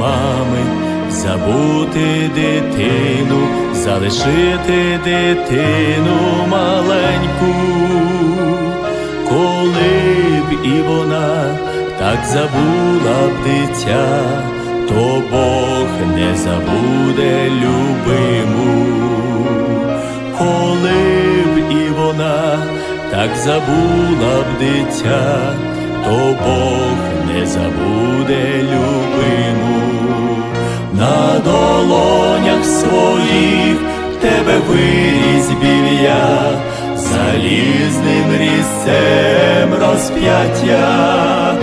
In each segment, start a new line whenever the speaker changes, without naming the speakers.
мами, забути дитину, залишити дитину маленьку, коли б і вона так забула б дитя, то Бог не забуде любиму, коли б і вона так забула б дитя, то Бог не забуде любиму. На долонях своїх тебе вирізбів я, залізним різцем розп'яття,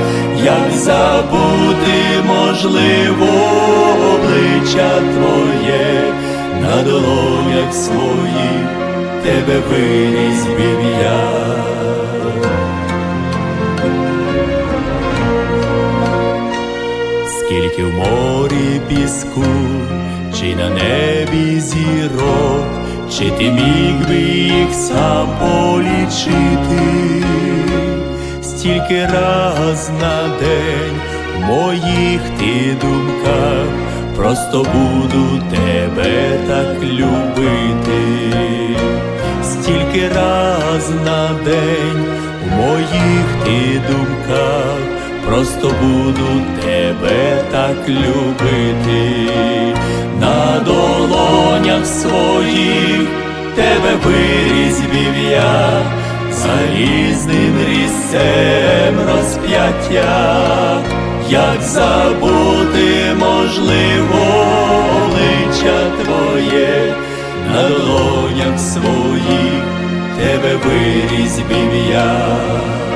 як забути можливо обличчя твоє, на долонях своїх тебе вирізбів я. Скільки в морі піску, чи на небі зірок, чи ти міг би їх сам полічити, стільки раз на день в моїх ти думках, просто буду тебе так любити, просто буду тебе так любити, на долонях своїх тебе вирізбів я, залізним різцем розп'яття, як забути можливо обличчя твоє, на долонях своїх тебе вирізбів я.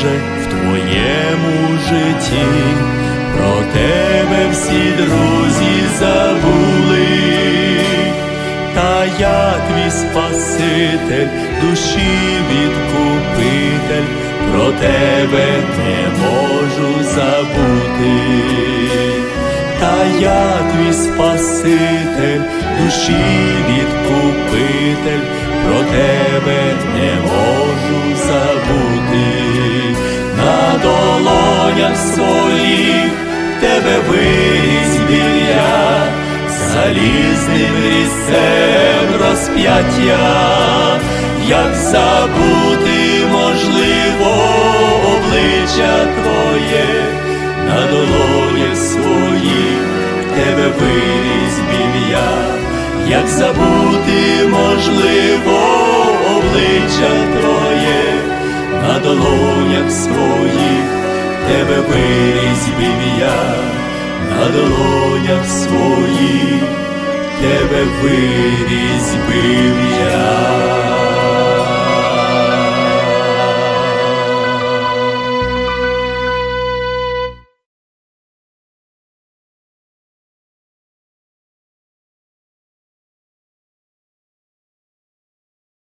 Друже, в твоєму житті. Про тебе всі друзі забули, та я твій Спаситель, душі відкупитель, про тебе не можу забути, та я твій Спаситель, душі відкупитель, про тебе на долонях своїх тебе вирізбів я, залізним різцем розп'яття, як забути можливо обличчя твоє, на долонях своїх тебе вирізбів я як забути можливо обличчя Твоє, на долонях своїх тебе вирізьбив я, на долонях своїх тебе вирізьбив я.